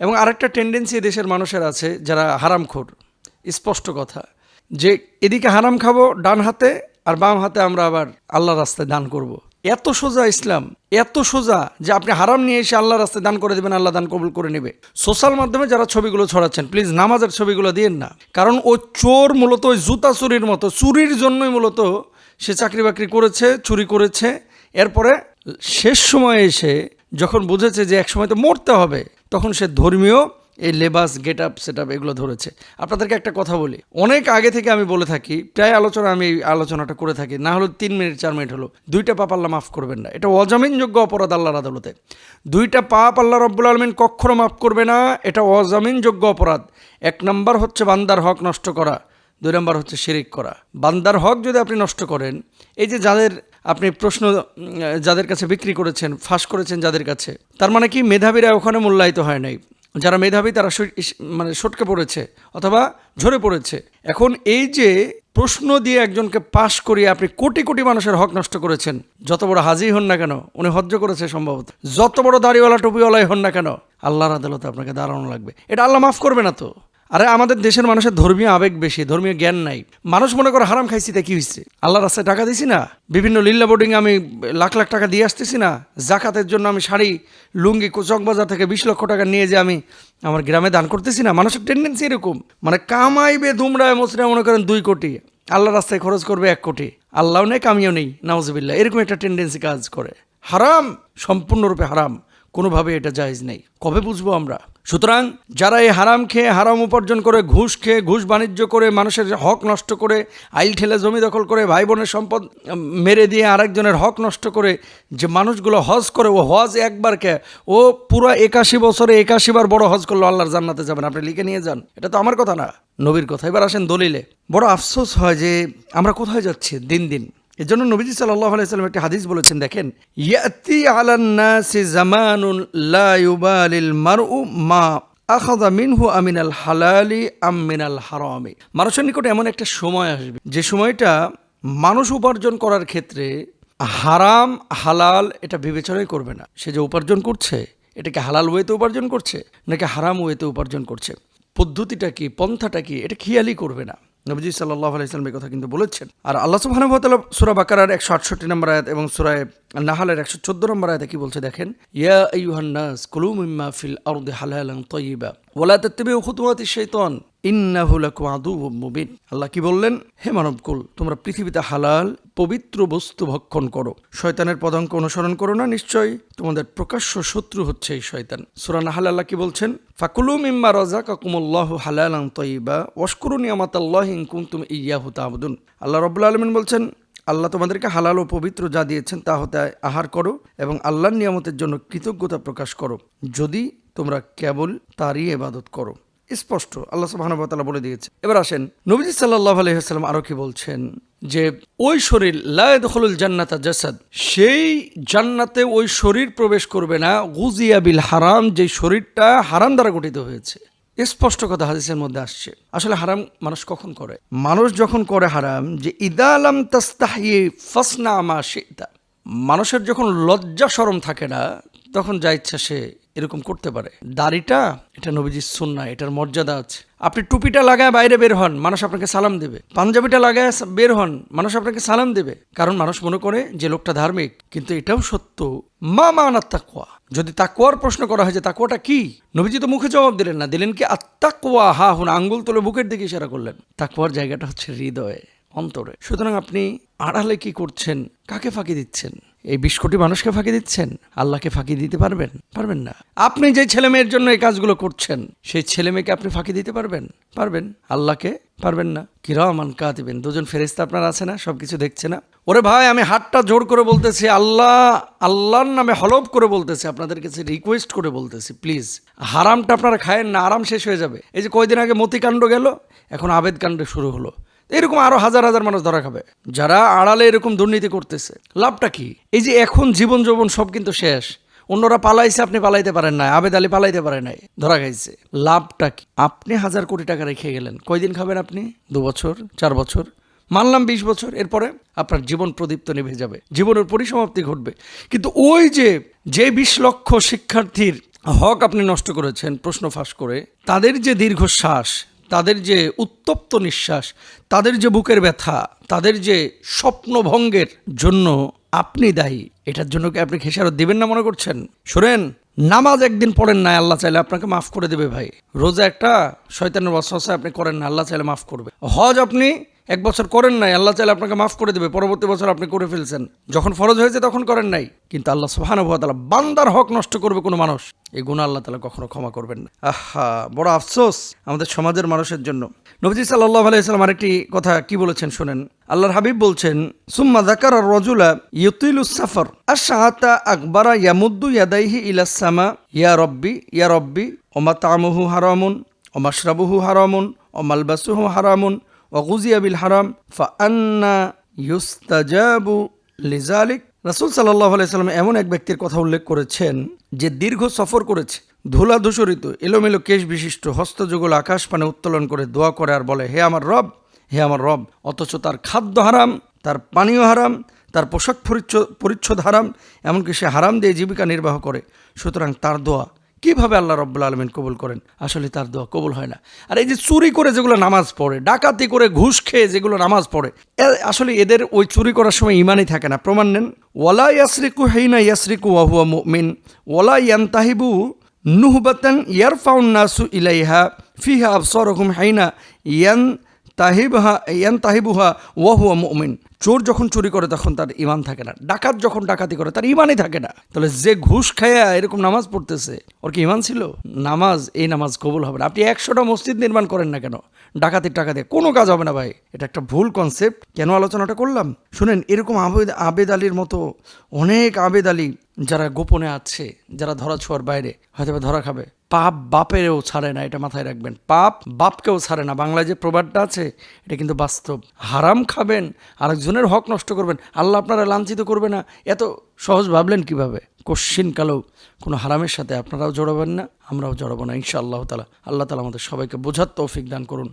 এবং আরেকটা টেন্ডেন্সি দেশের মানুষের আছে, যারা হারামখোর স্পষ্ট কথা। যে এদিকে হারাম খাব ডান হাতে, আর বাম হাতে আমরা আবার আল্লাহ রাস্তায় দান করব। এত সোজা ইসলাম, এত সোজা যে আপনি হারাম নিয়ে এসে আল্লাহ রাস্তায় দান করে দেবেন, আল্লাহ দান কবুল করে নেবে। সোশ্যাল মাধ্যমে যারা ছবিগুলো ছড়াচ্ছেন প্লিজ নামাজের ছবিগুলো দিয়েন না। কারণ ও চোর মূলত ওই জুতা চুরির মতো, চুরির জন্যই মূলত সে চাকরি বাকরি করেছে, চুরি করেছে। এরপরে শেষ সময়ে এসে যখন বুঝেছে যে এক সময় তো মরতে হবে তখন সে ধর্মীয় এই লেবাস গেট আপ সেট আপ এগুলো ধরেছে। আপনাদেরকে একটা কথা বলি, অনেক আগে থেকে আমি বলে থাকি, প্রায় আলোচনা আমি এই আলোচনাটা করে থাকি, না হলো তিন মিনিট, চার মিনিট হলো, দুইটা পাপ আল্লাহ মাফ করবেন না। এটা অজামিনযোগ্য অপরাধ আল্লাহর আদালতে। দুইটা পাপ আল্লাহ রব্বুল আলমিন কখনো মাফ করবে না, এটা অজামিনযোগ্য অপরাধ। এক নম্বর হচ্ছে বান্দার হক নষ্ট করা, দুই নম্বর হচ্ছে শিরিক করা। বান্দার হক যদি আপনি নষ্ট করেন, এই যে যাদের আপনি প্রশ্ন যাদের কাছে বিক্রি করেছেন, ফাঁস করেছেন যাদের কাছে, তার মানে কি মেধাবীরা ওখানে মূল্যায়িত হয় নাই? যারা মেধাবী তারা মানে সটকে পড়েছে অথবা ঝরে পড়েছে। এখন এই যে প্রশ্ন দিয়ে একজনকে পাশ করিয়ে আপনি কোটি কোটি মানুষের হক নষ্ট করেছেন, যত বড় হাজি হন না কেন, উনি হজ্জ করেছে সম্ভবত, যত বড় দাড়িওয়ালা টুপিওয়ালাই হন না কেন, আল্লাহর আদালতে আপনাকে দাঁড়ানো লাগবে। এটা আল্লাহ মাফ করবে না তো? আরে আমাদের দেশের মানুষের ধর্মীয় আবেগ বেশি, ধর্মীয় জ্ঞান নাই। মানুষ মনে করে হারাম খাইছি তা কি হয়েছে আল্লাহ রাস্তায় টাকা দিছি না? বিভিন্ন লিল্লা বোর্ডিং আমি লাখ লাখ টাকা দিয়ে আসতেছি না? জাকাতের জন্য আমি শাড়ি, লুঙ্গি কোচক বাজার থেকে বিশ লক্ষ টাকা নিয়ে যে আমি আমার গ্রামে দান করতেছি না? মানুষের টেন্ডেন্সি এরকম। মানে কামাইবে দুমড়ায় মসরা মনে করেন দুই কোটি। আল্লাহ রাস্তায় খরচ করবে এক কোটি। আল্লাহও নেই, কামিও নেই নাউজবিল্লা এরকম একটা টেন্ডেন্সি কাজ করে। হারাম, সম্পূর্ণরূপে হারাম। কোনোভাবে এটা জায়েজ নেই। কবে বুঝব আমরা? সুতরাং যারা এই হারাম খেয়ে হারাম উপার্জন করে, ঘুষ খেয়ে, ঘুষ বাণিজ্য করে, মানুষের হক নষ্ট করে, আইল ঠেলে জমি দখল করে, ভাই বোনের সম্পদ মেরে দিয়ে আরেকজনের হক নষ্ট করে যে মানুষগুলো হজ করে, ও হজ একবার কে, ও পুরো একাশি বছরে একাশি বার বড় হজ করল, আল্লাহর জান্নাতে যাবেন। আপনি লিখে নিয়ে যান। এটা তো আমার কথা না, নবীর কথা। এবার আসেন দলিলে। বড় আফসোস হয় যে আমরা কোথায় যাচ্ছি দিন দিন? এর জন্য নবীজি সাল্লাহ আলাইসাল্লাম একটি হাদিস বলেছেন, দেখেন, ইয়াতি আলান্নাসি জামানুন লা মারউ মা আখাদা মিনহু আমিনাল হালালি আম মিনাল হারামি। মানুষের নিকটে এমন একটা সময় আসবে, যে সময়টা মানুষ উপার্জন করার ক্ষেত্রে হারাম, হালাল এটা বিবেচনাই করবে না। সে যে উপার্জন করছে এটাকে হালাল ওয়েতে উপার্জন করছে, নাকি হারাম ওয়েতে উপার্জন করছে? পদ্ধতিটা কি, পন্থাটা কি, এটা খেয়ালই করবে না। নবজি সাল্লাহ আলাইসলাম কথা কিন্তু বলেছেন। আর আল্লাহ সুবাহানুভতালা সুরা বাকারার একশো আটষট্টি নম্বর আয়াত এবং সুরায় নাহালের একশো চোদ্দ নম্বর আয়াতে কি বলছে দেখেন, ইয়া ইউহান্নাস কুলু মিম্মা ফিল আরদে হালালান তাইয়িবা। খুতুওয়াতি শাইতান, ইন্নাহু লাকুম মুবিন। আল্লাহ কি বললেন? হে মানবকুল, তোমরা পৃথিবীতে হালাল, পবিত্র বস্তু ভক্ষণ করো। শয়তানের পদাঙ্ক অনুসরণ করো না নিশ্চয় তোমাদের প্রকাশ্য শত্রু হচ্ছে এই শয়তান। সূরা নাহাল আল্লাহ কি বলছেন? ফাকুলু মিম্মা রাযাকাকুমুল্লাহু হালালান তাইয়িবা ওয়াশকুরু নিয়ামাতাল্লাহি ইন কুনতুম ইয়্যাহু তা'বুদুন। আল্লাহ রাব্বুল আলামিন বলছেন, আল্লাহ তোমাদেরকে হালাল ও পবিত্র যা দিয়েছেন তা হতে আহার করো এবং আল্লাহর নিয়ামতের জন্য কৃতজ্ঞতা প্রকাশ করো। যদি তোমরা কেবল তারই এবাদত করো। স্পষ্ট, আল্লাহ সুবাহানুবতালা বলে দিয়েছে। এবার আসেন, নবীজি সাল্লাহ আলহিহাস্লাম আরও কি বলছেন? যে, ওই শরীর লায়দখলুল জান্নাতা জাসাদ, সেই জান্নাতে ওই শরীর প্রবেশ করবে না গুজিয়া বিল হারাম যে শরীরটা হারাম দ্বারা গঠিত হয়েছে। স্পষ্ট কথা হাদিসের মধ্যে আসছে। আসলে হারাম মানুষ কখন করে? মানুষ যখন করে হারাম, যে ইদা আলাম তাস্তাহি ফাসনা আমা সেতা মানুষের যখন লজ্জা সরম থাকে না, তখন যা ইচ্ছা সে এরকম করতে পারে। দাড়িটা, এটা নবীজির সুন্না এটার মর্যাদা আছে। আপনি টুপিটা লাগায় বাইরে বের হন, মানুষ আপনাকে সালাম দেবে। পাঞ্জাবিটা লাগায় বের হন, মানুষ আপনাকে সালাম দেবে। কারণ মানুষ মনে করে যে লোকটা ধার্মিক, কিন্তু এটাও সত্য। মা মানার তাকুয়া যদি তাকুয়ার প্রশ্ন করা হয় যে তাকুয়াটা কি? নবীজি তো মুখে জবাব দিলেন না, দিলেন কি আত্মাকুয়া হা হুন, আঙ্গুল তুলে বুকের দিকে ইশারা করলেন। তাকুয়ার জায়গাটা হচ্ছে হৃদয়ে, অন্তরে। সুতরাং আপনি আড়ালে কি করছেন, কাকে ফাঁকি দিচ্ছেন? এই বিশ কোটি মানুষকে ফাঁকি দিচ্ছেন? আল্লাহকে ফাঁকি দিতে পারবেন? পারবেন না। আপনি যে ছেলে মেয়ের জন্য এই কাজগুলো করছেন, সেই ছেলে মেয়েকে আপনি ফাঁকি দিতে পারবেন? পারবেন? আল্লাহকে? পারবেন না। কিরমান কাতিবেন। দুজন ফেরেস্তা আপনার আছে না? সব কিছু দেখছে না? ওরে ভাই, আমি হাতটা জোর করে বলতেছি, আল্লাহ, আল্লাহর নামে হলফ করে বলতেছি, আপনাদের কাছে রিকোয়েস্ট করে বলতেছি প্লিজ হারামটা আপনারা খায়েন না, আরাম শেষ হয়ে যাবে। এই যে কয়দিন আগে মতিকাণ্ড গেল, এখন আবেদকাণ্ড শুরু হলো। এরকম আরও হাজার হাজার মানুষ ধরা খাবে। যারা আড়ালে এরকম দুর্নীতি করতেছে, লাভটা কি? এই যে এখন জীবন যৌবন সব কিন্তু শেষ। অন্যরা পালাইছে, আপনি পালাইতে পারেন না আবেদ আলী পালাইতে পারে নাই, ধরা খাইছে। লাভটা কি? আপনি হাজার কোটি টাকা রেখে গেলেন। কয়দিন খাবেন আপনি? দু বছর, চার বছর? মানলাম বিশ বছর। এরপরে আপনার জীবন প্রদীপ্ত নিভে যাবে। জীবনের পরিসমাপ্তি ঘটবে। কিন্তু ওই যে যে বিশ লক্ষ শিক্ষার্থীর হক আপনি নষ্ট করেছেন প্রশ্ন ফাঁস করে, তাদের যে দীর্ঘশ্বাস তাদের যে উত্তপ্ত নিঃশ্বাস, তাদের যে বুকের ব্যথা, তাদের যে স্বপ্নভঙ্গের জন্য আপনি দায়ী, এটার জন্য কি আপনি খেসারত দিবেন না মনে করছেন? শোনেন, নামাজ একদিন পড়েন না, আল্লাহ চাইলে আপনাকে মাফ করে দেবে ভাই। রোজা একটা, শয়তানের বসবাসে আপনি করেন না, আল্লাহ চাইলে মাফ করবে। হজ আপনি এক বছর করেন নাই, আল্লাহ চাইলে আপনাকে মাফ করে দেবে, পরবর্তী বছর আপনি করে ফেলছেন। যখন ফরজ হয়েছে তখন করেন নাই, কিন্তু আল্লাহ সুবহানাহু বান্দার হক নষ্ট করবে কোনো মানুষ। এই গুণ আল্লাহ তালা কখনো ক্ষমা করবেন না। আহা, বড় আফসোস আমাদের সমাজের মানুষের জন্য। নবজি সাল্লাহ আলাইসাল্লাম আরেকটি কথা কি বলেছেন শোনেন? আল্লাহর হাবিব বলছেন, সুম্মা জাকার রজুলা ইয়তুলুস সাফর আর শাহাতা আকবারা ইয়ামুদ্দু ইয়াদাইহি ইলাসামা ইয়া রব্বি ইয়া রব্বি, ওমা তামুহু হারামুন ওমাশরাবুহু হারামুন ওমালবাসুহু হারামুন ওগুজিয়া বিল হারাম, ফাআন্না ইউস্তাজাবু লিজালিক। রাসুল সাল্লাহ আলাইসাল্লাম এমন এক ব্যক্তির কথা উল্লেখ করেছেন যে দীর্ঘ সফর করেছে ধুলা ধূসরিত এলোমেলো কেশ বিশিষ্ট, হস্তযুগল আকাশ পানে উত্তোলন করে দোয়া করে আর বলে, হে আমার রব, হে আমার রব, অথচ তার খাদ্য হারাম, তার পানীয় হারাম, তার পোশাক পরিচ্ছ- পরিচ্ছদ হারাম, এমনকি সে হারাম দিয়ে জীবিকা নির্বাহ করে। সুতরাং তার দোয়া কীভাবে আল্লাহ রব্বুল আলমিন কবুল করেন? আসলে তার দোয়া কবুল হয় না। আর এই যে চুরি করে যেগুলো নামাজ পড়ে, ডাকাতি করে ঘুষ খেয়ে যেগুলো নামাজ পড়ে আসলে এদের ওই চুরি করার সময় ইমানই থাকে না। প্রমাণ নেন, ওয়ালা ইয়াসরিকু হেইনা ইয়াসরিকু ওয়াহুয়া মুমিন, ওয়ালা ইয়ান্তাহিবু নুহবাতান ইয়ারফাউন নাসু ইলাইহা, ফিহা আবসরহুম হাইনা ইয়ান তাহিবহা, ইয়ান তাহিবুহা ওয়াহুয়া মুমিন। চোর যখন চুরি করে তখন তার ইমান থাকে না। ডাকাত যখন ডাকাতি করে, তার ইমানই থাকে না। তাহলে যে ঘুষ খায়া এরকম নামাজ পড়তেছে, ওর কি ইমান ছিল? নামাজ, এই নামাজ কবুল হবে না। আপনি একশোটা মসজিদ নির্মাণ করেন না কেন? ডাকাতির টাকা দিয়ে। কোনো কাজ হবে না ভাই। এটা একটা ভুল কনসেপ্ট কেন আলোচনাটা করলাম? শুনেন, এরকম আবেদ আবেদ আলীর মতো অনেক আবেদ আলী যারা গোপনে আছে, যারা ধরা ছোঁয়ার বাইরে হয়তো ধরা খাবে। পাপ বাপেরও ছাড়ে না, এটা মাথায় রাখবেন। পাপ বাপকেও ছাড়ে না। বাংলায় যে প্রবাদটা আছে, এটা কিন্তু বাস্তব। হারাম খাবেন আরেকজনের হক নষ্ট করবেন, আল্লাহ আপনারা লাঞ্ছিত করবে না। এত সহজ ভাবলেন কীভাবে? কোশ্চিন কালেও কোনো হারামের সাথে আপনারাও জড়াবেন না, আমরাও জড়াবো না ইনশা আল্লাহ তালা আল্লাহ তালা আমাদের সবাইকে বোঝার তৌফিক দান করুন।